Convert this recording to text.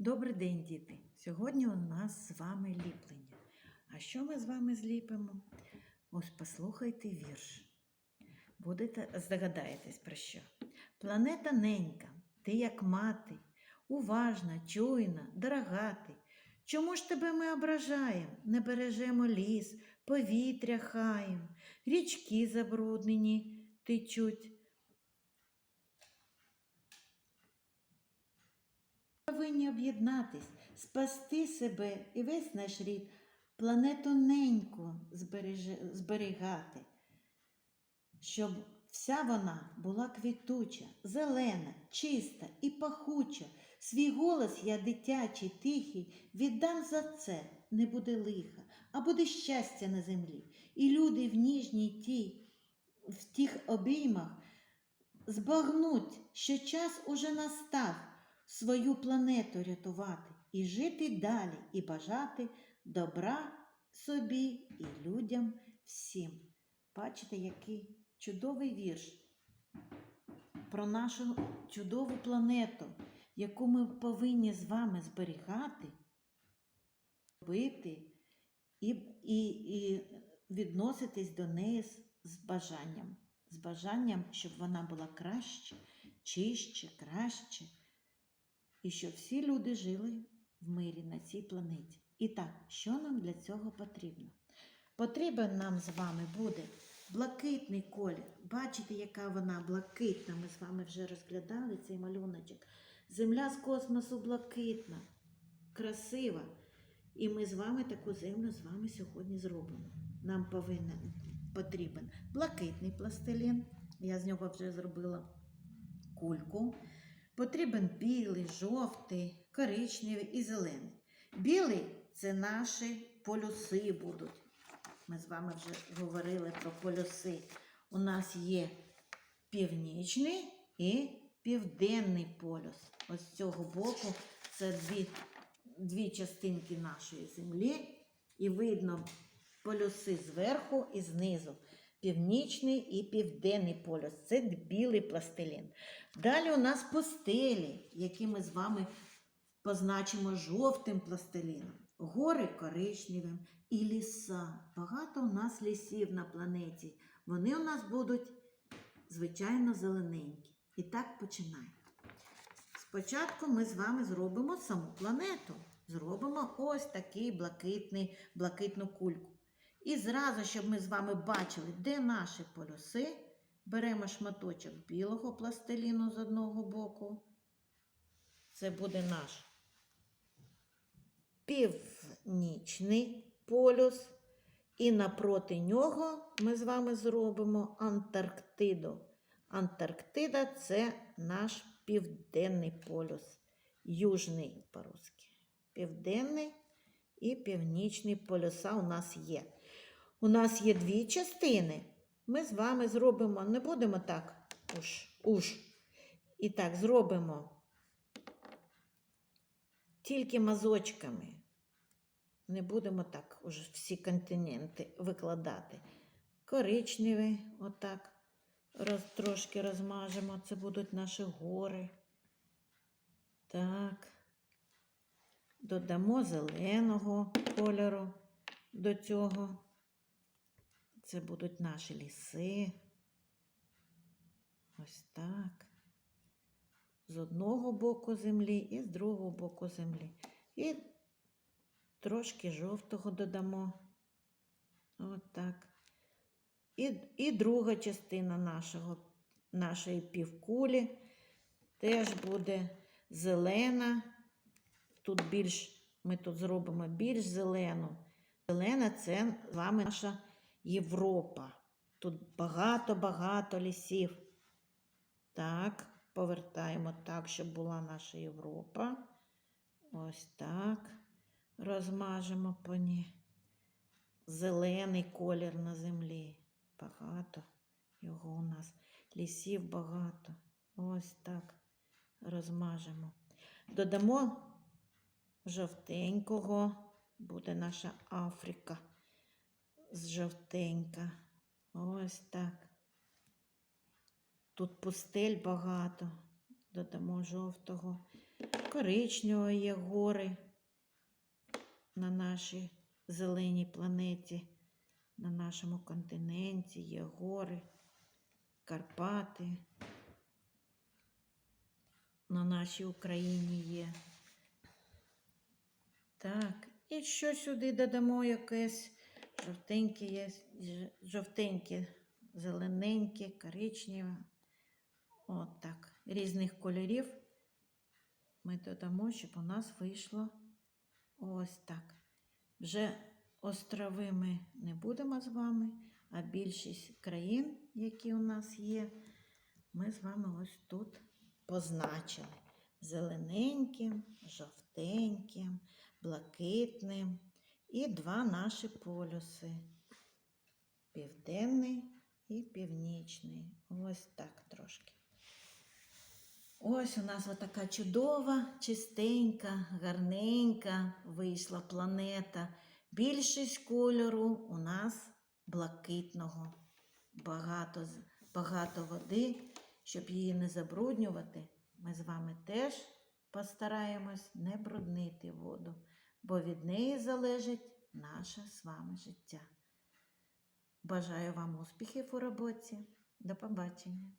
Добрий день, діти! Сьогодні у нас з вами ліплення. А що ми з вами зліпимо? Ось послухайте вірш. Будете здогадаєтесь про що? Планета ненька, ти як мати, уважна, чуйна, дорога ти. Чому ж тебе ми ображаєм? Не бережемо ліс, повітря хаєм, річки забруднені течуть. Повинні об'єднатись, спасти себе і весь наш рід, планету неньку зберігати, щоб вся вона була квітуча, зелена, чиста і пахуча. Свій голос я дитячий, тихий, віддам за це, не буде лиха, а буде щастя на землі. І люди в ніжній тій, в тих обіймах збагнуть, що час уже настав свою планету рятувати і жити далі, і бажати добра собі і людям всім. Бачите, який чудовий вірш про нашу чудову планету, яку ми повинні з вами зберігати, любити і, і, і відноситись до неї з, з бажанням, з бажанням, щоб вона була краще, чище, краще і щоб всі люди жили в мирі на цій планеті. І так, що нам для цього потрібно? Потрібен нам з вами буде блакитний колір. Бачите, яка вона блакитна. Ми з вами вже розглядали цей малюночок. Земля з космосу блакитна, красива. І ми з вами таку землю з вами сьогодні зробимо. Нам повинен потрібен блакитний пластилін. Я з нього вже зробила кульку. Потрібен білий, жовтий, коричневий і зелений. Білий це наші полюси будуть. Ми з вами вже говорили про полюси. У нас є північний і південний полюс. Ось з цього боку це дві, дві частинки нашої землі. І видно полюси зверху і знизу. Північний і південний полюс. Це білий пластилін. Далі у нас пустелі, які ми з вами позначимо жовтим пластиліном. Гори коричневим і ліса. Багато у нас лісів на планеті. Вони у нас будуть, звичайно, зелененькі. І так починаємо. Спочатку ми з вами зробимо саму планету. Зробимо ось такий блакитний, блакитну кульку. І зразу, щоб ми з вами бачили, де наші полюси, беремо шматочок білого пластиліну з одного боку. Це буде наш північний полюс. І напроти нього ми з вами зробимо Антарктиду. Антарктида це наш південний полюс, южний по-русски. Південний і північний полюса у нас є. У нас є дві частини. Ми з вами зробимо, не будемо так уж, уж. І так, зробимо тільки мазочками. Не будемо так уже всі континенти викладати. Коричневий, отак, роз, трошки розмажемо. Це будуть наші гори. Так. Додамо зеленого кольору до цього. Це будуть наші ліси. Ось так. З одного боку землі і з другого боку землі. І трошки жовтого додамо. От так. І, і друга частина нашого, нашої півкулі теж буде зелена. Тут більш, ми тут зробимо більш зелену. Зелена це з вами наша Європа. Тут багато-багато лісів. Так, повертаємо так, щоб була наша Європа. Ось так. Розмажемо по ній. Зелений колір на землі. Багато його у нас. Лісів багато. Ось так. Розмажемо. Додамо жовтенького. Буде наша Африка з жовтенька. Ось так. Тут пустель багато. Додамо жовтого. коричневої є гори на нашій зеленій планеті, на нашому континенті є гори, Карпати. На нашій Україні є. Так, і що сюди додамо якесь жовтеньке є, ж- жовтеньке, зелененьке, коричневе. От так. Різних кольорів ми додамо, щоб у нас вийшло ось так. Вже острови ми не будемо з вами, а більшість країн, які у нас є, ми з вами ось тут позначили зелененьким, жовтеньким, блакитним і два наші полюси. Південний і північний. Ось так трошки. Ось у нас така чудова, чистенька, гарненька вийшла планета. Більшість кольору у нас блакитного. Багато, багато води, щоб її не забруднювати. Ми з вами теж постараємось не бруднити воду, бо від неї залежить наше з вами життя. Бажаю вам успіхів у роботі. До побачення!